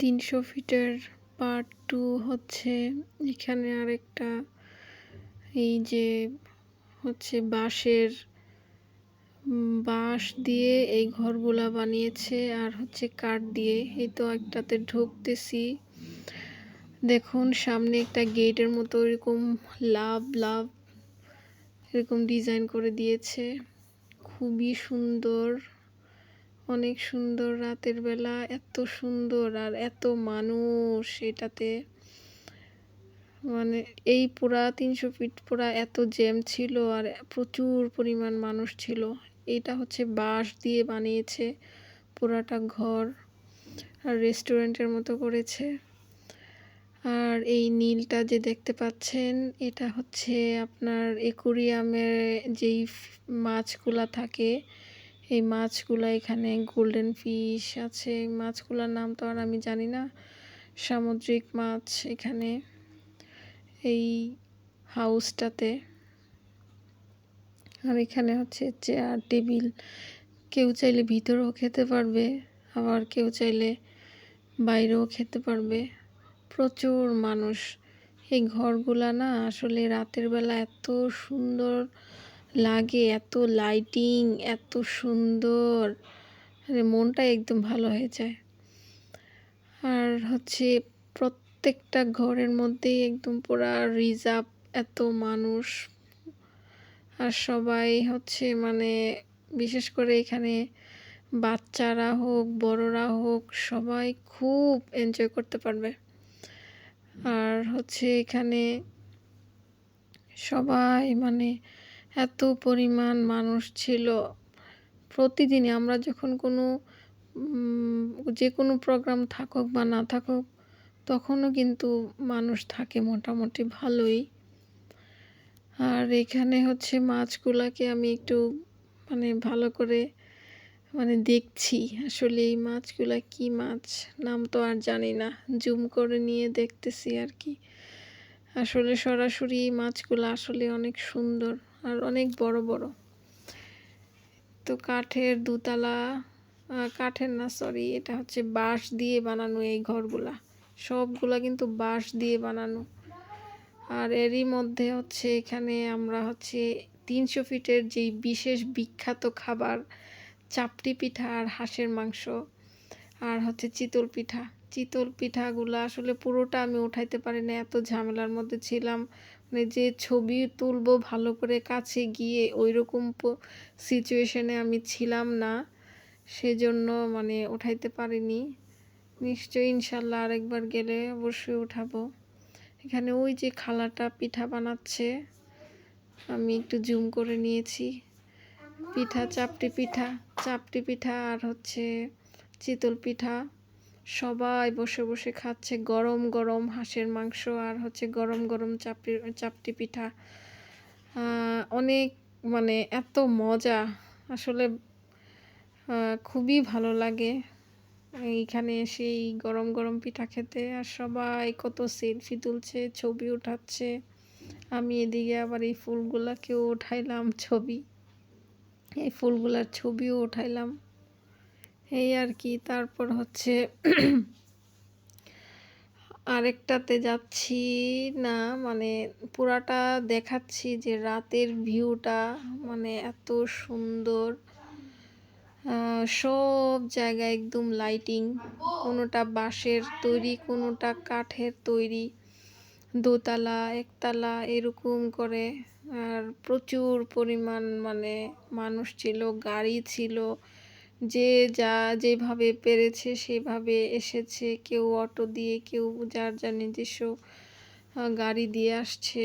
তিনশো ফিটের part two হচ্ছে, এখানে আরেকটা, এই যে হচ্ছে বাঁশের বাঁশ দিয়ে এই ঘরগুলা বানিয়েছে আর হচ্ছে কাঠ দিয়ে, এই তো একটাতে ঢুকতেছি। দেখুন, সামনে একটা গেটের মতো এরকম লাভ লাভ এরকম ডিজাইন করে দিয়েছে। খুবই সুন্দর। অনেক সুন্দর রাতের বেলা, এত সুন্দর আর এত মানুষ এটাতে। মানে এই পুরা তিনশো ফিট পুরা এত জ্যাম ছিল আর প্রচুর পরিমাণ মানুষ ছিল। এটা হচ্ছে বাঁশ দিয়ে বানিয়েছে পুরাটা ঘর আর রেস্টুরেন্টের মতো করেছে। আর এই নীলটা যে দেখতে পাচ্ছেন, এটা হচ্ছে আপনার একুরিয়ামে যেই মাছগুলা থাকে এই মাছগুলো এখানে গোল্ডেন ফিশ আছে। এই মাছগুলার নাম তো আর আমি জানি না। সামুদ্রিক মাছ এখানে। এই হাউসটাতে আর এখানে হচ্ছে চেয়ার টেবিল কেউ চাইলে ভিতরেও খেতে পারবে, আবার কেউ চাইলে বাইরেও খেতে পারবে। প্রচুর মানুষ। এই ঘরগুলা না আসলে রাতের বেলা এত সুন্দর লাগে, এত লাইটিং এত সুন্দর। মানে মনটা একদম ভালো হয়ে যায়। আর হচ্ছে প্রত্যেকটা ঘরের মধ্যেই একদম পুরা রিজার্ভ এত মানুষ। আর সবাই হচ্ছে মানে বিশেষ করে এখানে বাচ্চারা হোক, বড়রা হোক, সবাই খুব এনজয় করতে পারবে। আর হচ্ছে এখানে সবাই মানে এত পরিমাণ মানুষ ছিল। প্রতিদিনই আমরা যখন কোনো যে কোনো প্রোগ্রাম থাকুক বা না থাকুক, তখনও কিন্তু মানুষ থাকে মোটামুটি ভালোই। আর এখানে হচ্ছে মাছগুলাকে আমি একটু মানে ভালো করে মানে দেখছি আসলে এই মাছগুলা কি মাছ? নাম তো আর জানি না। জুম করে নিয়ে দেখতেছি আর কি। আসলে সরাসরি এই মাছগুলো আসলে অনেক সুন্দর। আর অনেক বড় বড়। তো কাঠের দুতলা কাঠের না সরি এটা হচ্ছে বাঁশ দিয়ে বানানো এই ঘরগুলা। সবগুলা কিন্তু বাঁশ দিয়ে বানানো। আর এরই মধ্যে হচ্ছে এখানে আমরা হচ্ছে তিনশো ফিটের যেই বিশেষ বিখ্যাত খাবার চাপটি পিঠা আর হাঁসের মাংস আর হচ্ছে চিতল পিঠা। চিতল পিঠাগুলো আসলে পুরোটা আমি উঠাইতে পারি না এত ঝামেলার মধ্যে ছিলাম। মানে যে ছবি তুলবো ভালো করে কাছে গিয়ে ওই রকম সিচুয়েশনে আমি ছিলাম না। সেজন্য মানে উঠাইতে পারিনি। নিশ্চয়ই ইনশাল্লাহ আরেকবার গেলে অবশ্যই উঠাবো। এখানে ওই যে খালাটা পিঠা বানাচ্ছে, আমি একটু জুম করে নিয়েছি। পিঠা, চাপটি পিঠা চাপটি পিঠা আর হচ্ছে চিতল পিঠা। সবাই বসে বসে খাচ্ছে গরম গরম হাঁসের মাংস আর হচ্ছে গরম গরম চাপটি চাপটি পিঠা। অনেক মানে এত মজা। আসলে খুবই ভালো লাগে এইখানে এসে এই গরম গরম পিঠা খেতে। আর সবাই কত সেলফি তুলছে, ছবি উঠাচ্ছে। আমি এদিকে আবার এই ফুলগুলাকেও উঠাইলাম ছবি। এই ফুলগুলার ছবিও উঠাইলাম। এই আর কি, তারপর হচ্ছে আরেকটাতে যাচ্ছি না মানে পুরাটা দেখাচ্ছি যে রাতের ভিউটা মানে এত সুন্দর। সব জায়গায় একদম লাইটিং কোনোটা বাঁশের তৈরি, কোনোটা কাঠের তৈরি, দোতলা, একতলা, এরকম করে। আর প্রচুর পরিমাণ মানে মানুষ ছিল, গাড়ি ছিল যে যা যেভাবে পেরেছে, সেভাবে এসেছে। কেউ অটো দিয়ে, কেউ যার যার নিজস্ব গাড়ি দিয়ে আসছে।